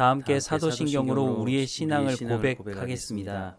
다 함께 사도신경으로 우리의 신앙을 고백하겠습니다.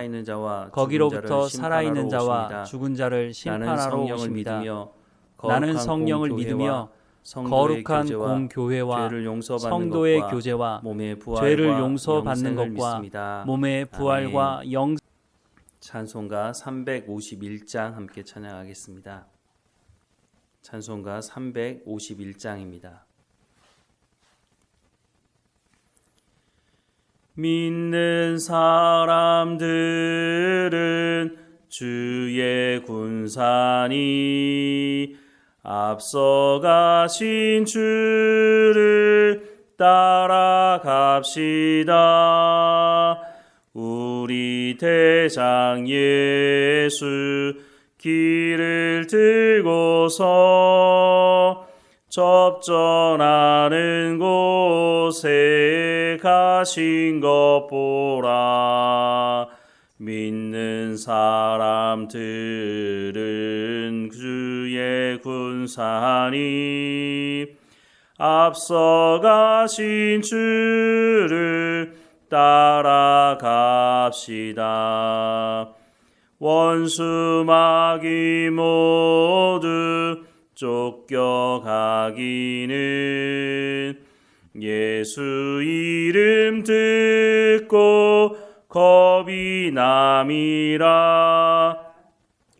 살아있는 자와 거기로부터 살아있는 자와. 죽은 자를 심판하러 오십니다. 나는 성령을 믿으며 거룩한 공교회와 성도의 교제와 죄를 용서받는 것과. 몸의 부활과 영 찬송가 351장 함께 찬양하겠습니다. 찬송가 351장입니다. 믿는 사람들은 주의 군산이 앞서가신 주를 따라갑시다. 우리 대장 예수 길을 들고서 접전하는 곳에 가신 것 보라. 믿는 사람들은 주의 군산이 앞서가신 주를 따라갑시다. 원수 마귀 모두 쫓겨가기는 예수 이름 듣고 겁이 남이라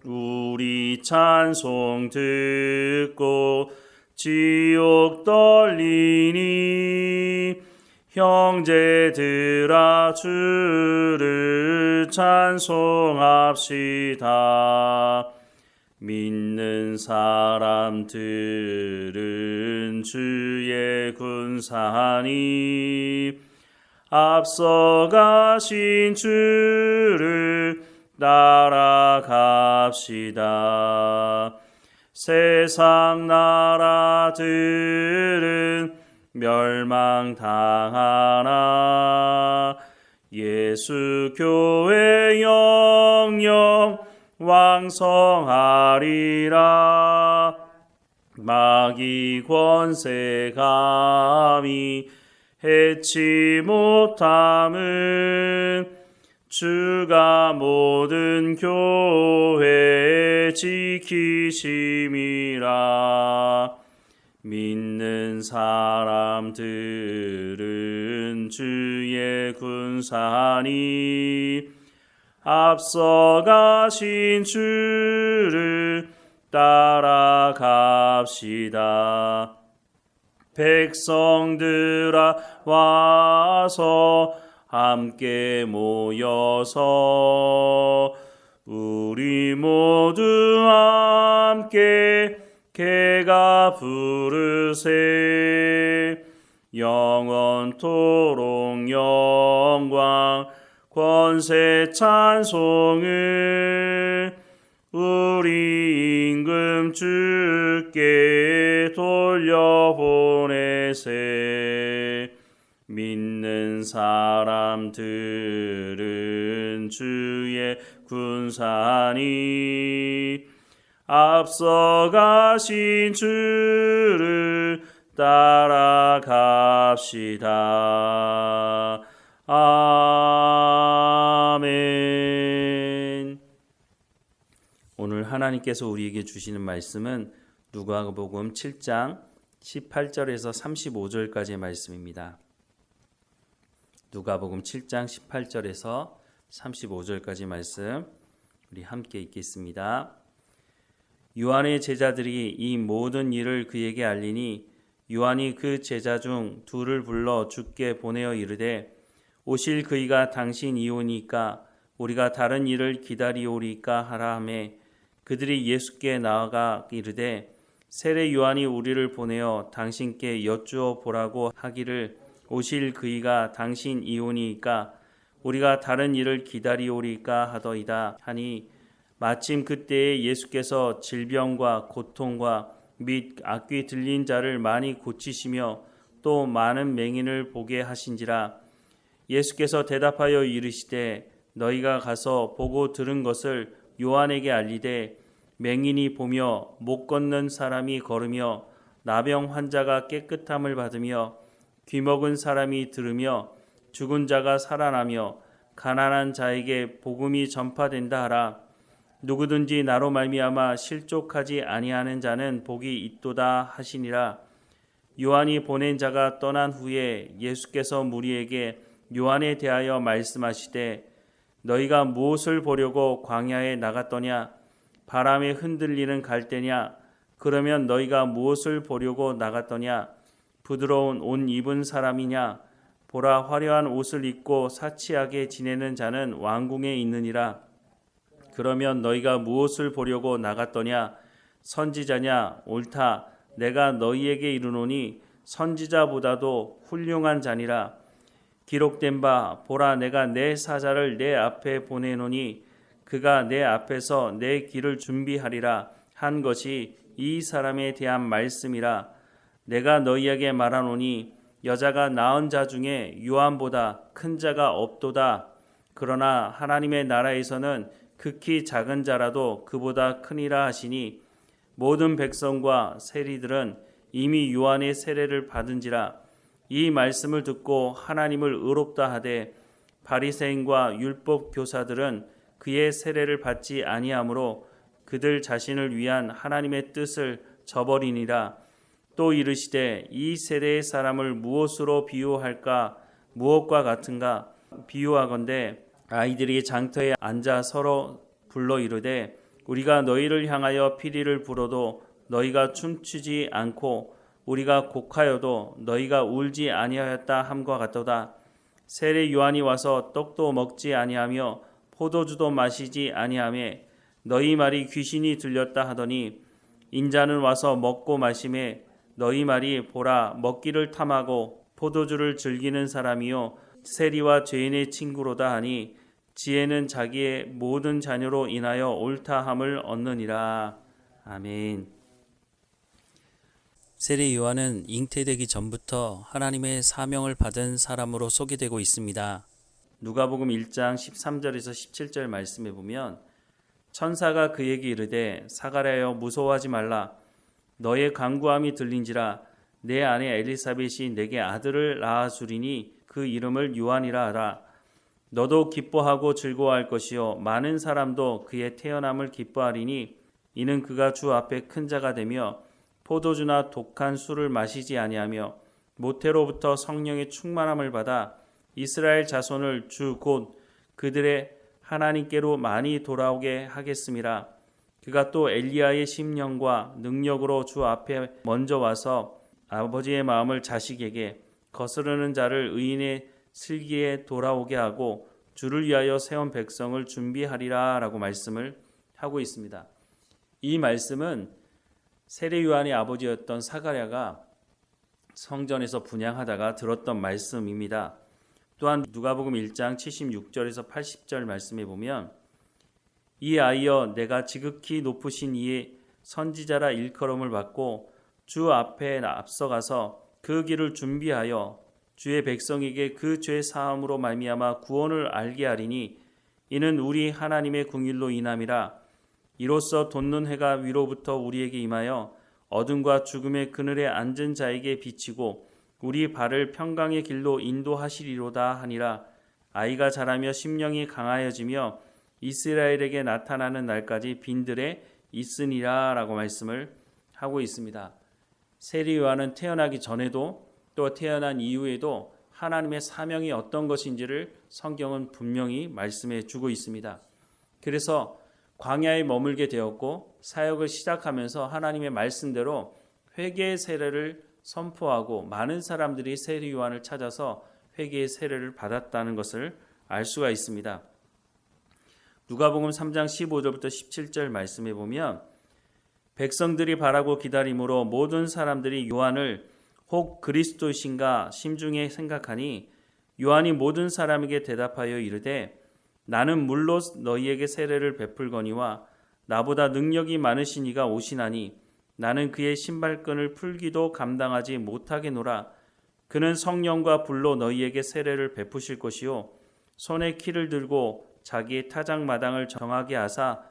우리 찬송 듣고 지옥 떨리니 형제들아 주를 찬송합시다. 믿는 사람들은 주의 군산이 앞서가신 주를 따라갑시다. 세상 나라들은 멸망당하나 예수 교회 영영 왕성하리라. 마귀 권세 감히 해치 못함은 주가 모든 교회 지키심이라. 믿는 사람들은 주의 군산이 앞서가신 주를 따라갑시다. 백성들아 와서 함께 모여서 우리 모두 함께 개가 부르세 영원토록 영광 권세 찬송을 우리 임금 주께 돌려보내세. 믿는 사람들은 주의 군산이 앞서가신 주 하나님께서 우리에게 주시는 말씀은 누가복음 7장 18절에서 35절까지의 말씀입니다. 누가복음 7장 18절에서 35절까지 말씀 우리 함께 읽겠습니다. 요한의 제자들이 이 모든 일을 그에게 알리니 요한이 그 제자 중 둘을 불러 주께 보내어 이르되 오실 그이가 당신 이오니까 우리가 다른 일을 기다리오리까 하라 하매 그들이 예수께 나아가 이르되 세례 요한이 우리를 보내어 당신께 여쭈어 보라고 하기를 오실 그이가 당신 이오니이까 우리가 다른 일을 기다리오리까 하더이다 하니 마침 그때에 예수께서 질병과 고통과 및 악귀 들린 자를 많이 고치시며 또 많은 맹인을 보게 하신지라 예수께서 대답하여 이르시되 너희가 가서 보고 들은 것을 요한에게 알리되 맹인이 보며 못 걷는 사람이 걸으며 나병 환자가 깨끗함을 받으며 귀먹은 사람이 들으며 죽은 자가 살아나며 가난한 자에게 복음이 전파된다 하라. 누구든지 나로 말미암아 실족하지 아니하는 자는 복이 있도다 하시니라. 요한이 보낸 자가 떠난 후에 예수께서 무리에게 요한에 대하여 말씀하시되 너희가 무엇을 보려고 광야에 나갔더냐 바람에 흔들리는 갈대냐? 그러면 너희가 무엇을 보려고 나갔더냐? 부드러운 옷 입은 사람이냐? 보라 화려한 옷을 입고 사치하게 지내는 자는 왕궁에 있느니라. 그러면 너희가 무엇을 보려고 나갔더냐? 선지자냐? 옳다. 내가 너희에게 이르노니 선지자보다도 훌륭한 자니라. 기록된 바 보라 내가 내 사자를 내 앞에 보내노니 그가 내 앞에서 내 길을 준비하리라 한 것이 이 사람에 대한 말씀이라. 내가 너희에게 말하노니 여자가 낳은 자 중에 요한보다 큰 자가 없도다. 그러나 하나님의 나라에서는 극히 작은 자라도 그보다 크니라 하시니 모든 백성과 세리들은 이미 요한의 세례를 받은지라. 이 말씀을 듣고 하나님을 의롭다 하되 바리새인과 율법 교사들은 그의 세례를 받지 아니하므로 그들 자신을 위한 하나님의 뜻을 저버리니라. 또 이르시되 이 세대의 사람을 무엇으로 비유할까? 무엇과 같은가? 비유하건대 아이들이 장터에 앉아 서로 불러 이르되 우리가 너희를 향하여 피리를 불어도 너희가 춤추지 않고 우리가 곡하여도 너희가 울지 아니하였다 함과 같도다. 세례 요한이 와서 떡도 먹지 아니하며 포도주도 마시지 아니하며 너희 말이 귀신이 들렸다 하더니 인자는 와서 먹고 마심에 너희 말이 보라 먹기를 탐하고 포도주를 즐기는 사람이요 세리와 죄인의 친구로다 하니 지혜는 자기의 모든 자녀로 인하여 옳다함을 얻느니라 아멘. 세례 요한은 잉태되기 전부터 하나님의 사명을 받은 사람으로 소개되고 있습니다. 누가복음 1장 13절에서 17절 말씀에 보면 천사가 그에게 이르되 사가랴여 무서워하지 말라. 너의 간구함이 들린지라 내 아내 엘리사벳이 내게 아들을 낳아 주리니 그 이름을 요한이라 하라. 너도 기뻐하고 즐거워할 것이요. 많은 사람도 그의 태어남을 기뻐하리니 이는 그가 주 앞에 큰 자가 되며 포도주나 독한 술을 마시지 아니하며 모태로부터 성령의 충만함을 받아 이스라엘 자손을 주 곧 그들의 하나님께로 많이 돌아오게 하겠음이라 그가 또 엘리야의 심령과 능력으로 주 앞에 먼저 와서 아버지의 마음을 자식에게 거스르는 자를 의인의 슬기에 돌아오게 하고 주를 위하여 세운 백성을 준비하리라라고 말씀을 하고 있습니다. 이 말씀은 세례 요한의 아버지였던 사가랴가 성전에서 분양하다가 들었던 말씀입니다. 또한 누가복음 1장 76절에서 80절 말씀에 보면 이 아이여 내가 지극히 높으신 이의 선지자라 일컬음을 받고 주 앞에 앞서가서 그 길을 준비하여 주의 백성에게 그 죄 사함으로 말미암아 구원을 알게 하리니 이는 우리 하나님의 궁일로 인함이라. 이로써 돋는 해가 위로부터 우리에게 임하여 어둠과 죽음의 그늘에 앉은 자에게 비치고 우리 발을 평강의 길로 인도하시리로다 하니라 아이가 자라며 심령이 강하여지며 이스라엘에게 나타나는 날까지 빈들에 있으니라라고 말씀을 하고 있습니다. 세리 요한은 태어나기 전에도 또 태어난 이후에도 하나님의 사명이 어떤 것인지를 성경은 분명히 말씀해 주고 있습니다. 그래서 광야에 머물게 되었고 사역을 시작하면서 하나님의 말씀대로 회개의 세례를 선포하고 많은 사람들이 세례 요한을 찾아서 회개의 세례를 받았다는 것을 알 수가 있습니다. 누가복음 3장 15절부터 17절 말씀에 보면 백성들이 바라고 기다림으로 모든 사람들이 요한을 혹 그리스도신가 심중에 생각하니 요한이 모든 사람에게 대답하여 이르되 나는 물로 너희에게 세례를 베풀거니와 나보다 능력이 많으신 이가 오시나니 나는 그의 신발끈을 풀기도 감당하지 못하겠노라 그는 성령과 불로 너희에게 세례를 베푸실 것이요 손에 키를 들고 자기의 타작 마당을 정하게 하사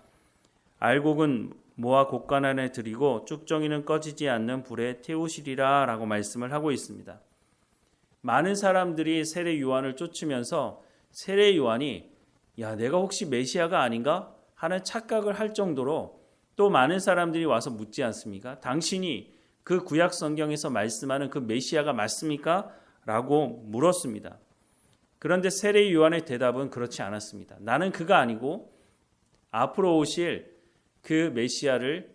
알곡은 모아 곡간 안에 들이고 쭉정이는 꺼지지 않는 불에 태우시리라라고 말씀을 하고 있습니다. 많은 사람들이 세례 요한을 쫓으면서 세례 요한이 야 내가 혹시 메시아가 아닌가 하는 착각을 할 정도로 또 많은 사람들이 와서 묻지 않습니까? 당신이 그 구약 성경에서 말씀하는 그 메시아가 맞습니까? 라고 물었습니다. 그런데 세례 요한의 대답은 그렇지 않았습니다. 나는 그가 아니고 앞으로 오실 그 메시아를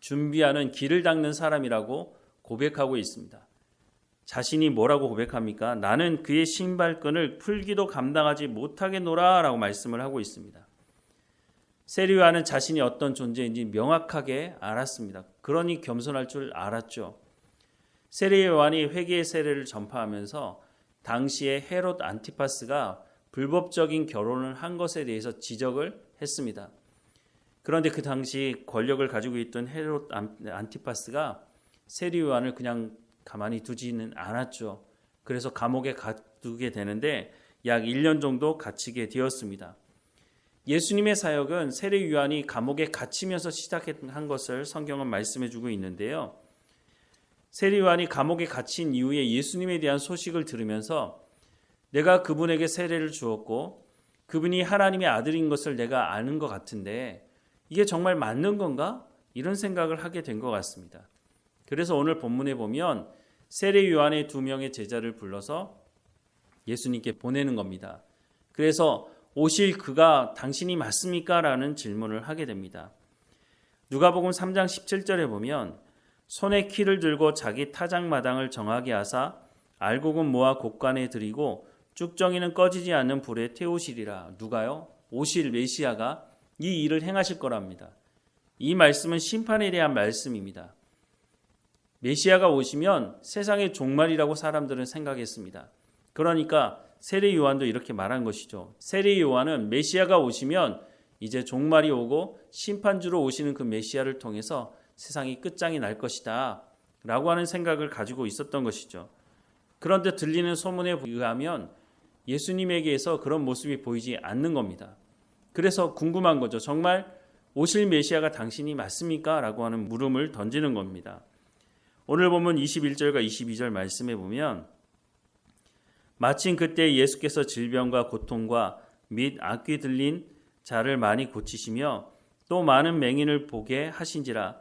준비하는 길을 닦는 사람이라고 고백하고 있습니다. 자신이 뭐라고 고백합니까? 나는 그의 신발끈을 풀기도 감당하지 못하겠노라라고 말씀을 하고 있습니다. 세리와는 자신이 어떤 존재인지 명확하게 알았습니다. 그러니 겸손할 줄 알았죠. 세례 요한이 회개의 세례를 전파하면서 당시에 헤롯 안티파스가 불법적인 결혼을 한 것에 대해서 지적을 했습니다. 그런데 그 당시 권력을 가지고 있던 헤롯 안티파스가 세례 요한을 그냥 가만히 두지는 않았죠. 그래서 감옥에 가두게 되는데 약 1년 정도 갇히게 되었습니다. 예수님의 사역은 세례 요한이 감옥에 갇히면서 시작한 것을 성경은 말씀해 주고 있는데요. 세례 요한이 감옥에 갇힌 이후에 예수님에 대한 소식을 들으면서 내가 그분에게 세례를 주었고 그분이 하나님의 아들인 것을 내가 아는 것 같은데 이게 정말 맞는 건가? 이런 생각을 하게 된 것 같습니다. 그래서 오늘 본문에 보면 세례 요한의 두 명의 제자를 불러서 예수님께 보내는 겁니다. 그래서 오실 그가 당신이 맞습니까? 라는 질문을 하게 됩니다. 누가복음 3장 17절에 보면 손에 키를 들고 자기 타작 마당을 정하게 하사 알곡은 모아 곡간에 들이고 쭉정이는 꺼지지 않는 불에 태우시리라. 누가요? 오실 메시아가 이 일을 행하실 거랍니다. 이 말씀은 심판에 대한 말씀입니다. 메시아가 오시면 세상의 종말이라고 사람들은 생각했습니다. 그러니까 세례 요한도 이렇게 말한 것이죠. 세례 요한은 메시아가 오시면 이제 종말이 오고 심판주로 오시는 그 메시아를 통해서 세상이 끝장이 날 것이다. 라고 하는 생각을 가지고 있었던 것이죠. 그런데 들리는 소문에 의하면 예수님에게서 그런 모습이 보이지 않는 겁니다. 그래서 궁금한 거죠. 정말 오실 메시아가 당신이 맞습니까? 라고 하는 물음을 던지는 겁니다. 오늘 보면 21절과 22절 말씀에 보면 마침 그때 예수께서 질병과 고통과 및 악귀 들린 자를 많이 고치시며 또 많은 맹인을 보게 하신지라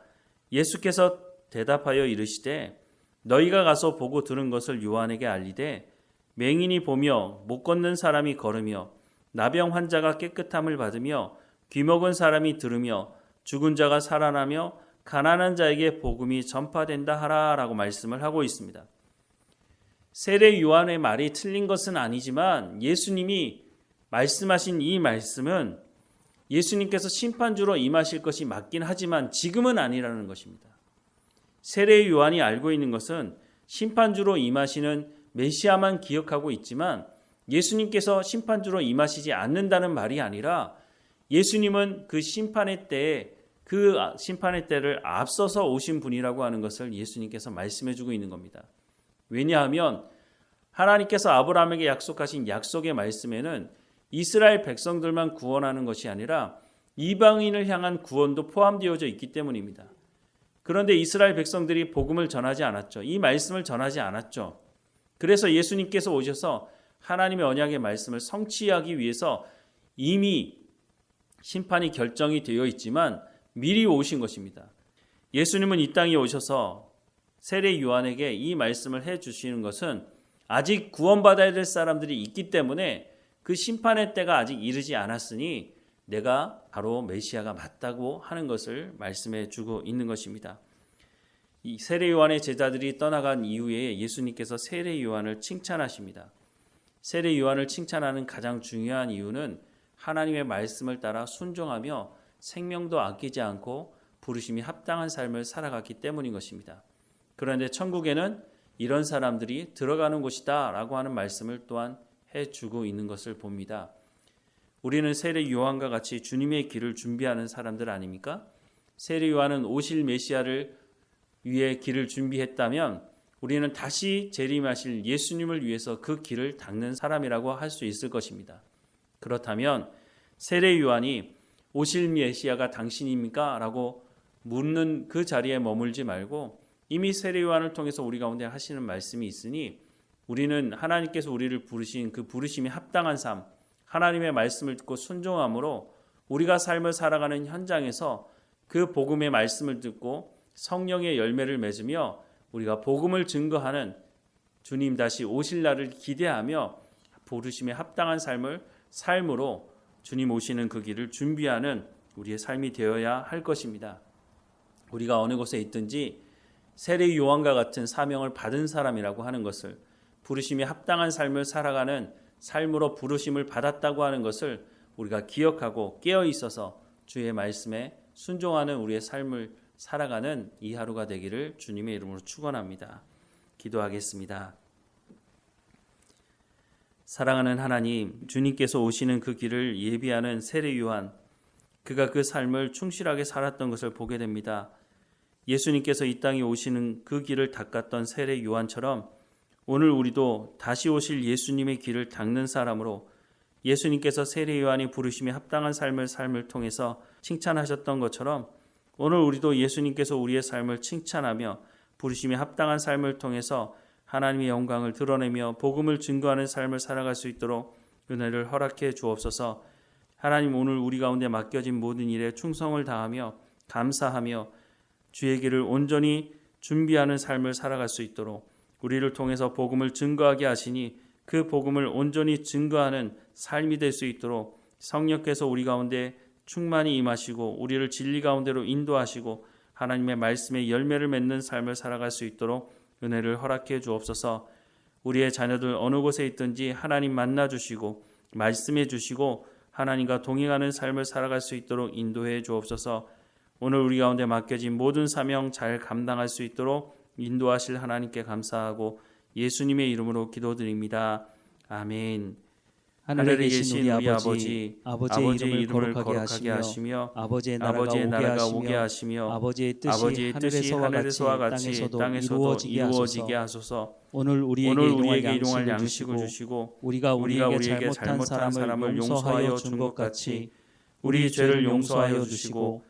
예수께서 대답하여 이르시되 너희가 가서 보고 들은 것을 요한에게 알리되 맹인이 보며 못 걷는 사람이 걸으며 나병 환자가 깨끗함을 받으며 귀먹은 사람이 들으며 죽은 자가 살아나며 가난한 자에게 복음이 전파된다 하라라고 말씀을 하고 있습니다. 세례 요한의 말이 틀린 것은 아니지만 예수님이 말씀하신 이 말씀은 예수님께서 심판주로 임하실 것이 맞긴 하지만 지금은 아니라는 것입니다. 세례 요한이 알고 있는 것은 심판주로 임하시는 메시아만 기억하고 있지만 예수님께서 심판주로 임하시지 않는다는 말이 아니라 예수님은 그 심판의 때에 그 심판의 때를 앞서서 오신 분이라고 하는 것을 예수님께서 말씀해 주고 있는 겁니다. 왜냐하면 하나님께서 아브라함에게 약속하신 약속의 말씀에는 이스라엘 백성들만 구원하는 것이 아니라 이방인을 향한 구원도 포함되어져 있기 때문입니다. 그런데 이스라엘 백성들이 복음을 전하지 않았죠. 이 말씀을 전하지 않았죠. 그래서 예수님께서 오셔서 하나님의 언약의 말씀을 성취하기 위해서 이미 심판이 결정이 되어 있지만 미리 오신 것입니다. 예수님은 이 땅에 오셔서 세례 요한에게 이 말씀을 해 주시는 것은 아직 구원받아야 될 사람들이 있기 때문에 그 심판의 때가 아직 이르지 않았으니 내가 바로 메시아가 맞다고 하는 것을 말씀해 주고 있는 것입니다. 이 세례 요한의 제자들이 떠나간 이후에 예수님께서 세례 요한을 칭찬하십니다. 세례 요한을 칭찬하는 가장 중요한 이유는 하나님의 말씀을 따라 순종하며 생명도 아끼지 않고 부르심이 합당한 삶을 살아갔기 때문인 것입니다. 그런데 천국에는 이런 사람들이 들어가는 곳이다 라고 하는 말씀을 또한 해주고 있는 것을 봅니다. 우리는 세례 요한과 같이 주님의 길을 준비하는 사람들 아닙니까? 세례 요한은 오실 메시아를 위해 길을 준비했다면 우리는 다시 재림하실 예수님을 위해서 그 길을 닦는 사람이라고 할 수 있을 것입니다. 그렇다면 세례 요한이 오실 메시아가 당신입니까? 라고 묻는 그 자리에 머물지 말고 이미 세례 요한을 통해서 우리 가운데 하시는 말씀이 있으니 우리는 하나님께서 우리를 부르신 그 부르심이 합당한 삶, 하나님의 말씀을 듣고 순종함으로 우리가 삶을 살아가는 현장에서 그 복음의 말씀을 듣고 성령의 열매를 맺으며 우리가 복음을 증거하는 주님 다시 오실 날을 기대하며 부르심에 합당한 삶을 삶으로 주님 오시는 그 길을 준비하는 우리의 삶이 되어야 할 것입니다. 우리가 어느 곳에 있든지 세례 요한과 같은 사명을 받은 사람이라고 하는 것을 부르심에 합당한 삶을 살아가는 삶으로 부르심을 받았다고 하는 것을 우리가 기억하고 깨어 있어서 주의 말씀에 순종하는 우리의 삶을 살아가는 이 하루가 되기를 주님의 이름으로 축원합니다. 기도하겠습니다. 사랑하는 하나님, 주님께서 오시는 그 길을 예비하는 세례 요한, 그가 그 삶을 충실하게 살았던 것을 보게 됩니다. 예수님께서 이 땅에 오시는 그 길을 닦았던 세례 요한처럼 오늘 우리도 다시 오실 예수님의 길을 닦는 사람으로 예수님께서 세례 요한이 부르심에 합당한 삶을 삶을 통해서 칭찬하셨던 것처럼 오늘 우리도 예수님께서 우리의 삶을 칭찬하며 부르심에 합당한 삶을 통해서 하나님의 영광을 드러내며 복음을 증거하는 삶을 살아갈 수 있도록 은혜를 허락해 주옵소서. 하나님 오늘 우리 가운데 맡겨진 모든 일에 충성을 다하며 감사하며 주의 길을 온전히 준비하는 삶을 살아갈 수 있도록 우리를 통해서 복음을 증거하게 하시니 그 복음을 온전히 증거하는 삶이 될 수 있도록 성령께서 우리 가운데 충만히 임하시고 우리를 진리 가운데로 인도하시고 하나님의 말씀에 열매를 맺는 삶을 살아갈 수 있도록 은혜를 허락해 주옵소서. 우리의 자녀들 어느 곳에 있든지 하나님 만나 주시고 말씀해 주시고 하나님과 동행하는 삶을 살아갈 수 있도록 인도해 주옵소서. 오늘 우리 가운데 맡겨진 모든 사명 잘 감당할 수 있도록 인도하실 하나님께 감사하고 예수님의 이름으로 기도드립니다. 아멘. 하늘에 계신 우리 아버지, 아버지의 이름을 거룩하게 하시며 아버지의 아버지의 나라가 나라가 오게 하시며 아버지의 뜻이 아버지의 뜻이 하늘에서와 같이 땅에서도 땅에서도 이루어지게 이루어지게 하소서. 오늘 우리에게 오늘 우리에게 일용할 양식을 주시고 우리가 우리에게 우리에게 잘못한 사람을 용서하여 준 것 같이 우리 죄를 용서하여 주시고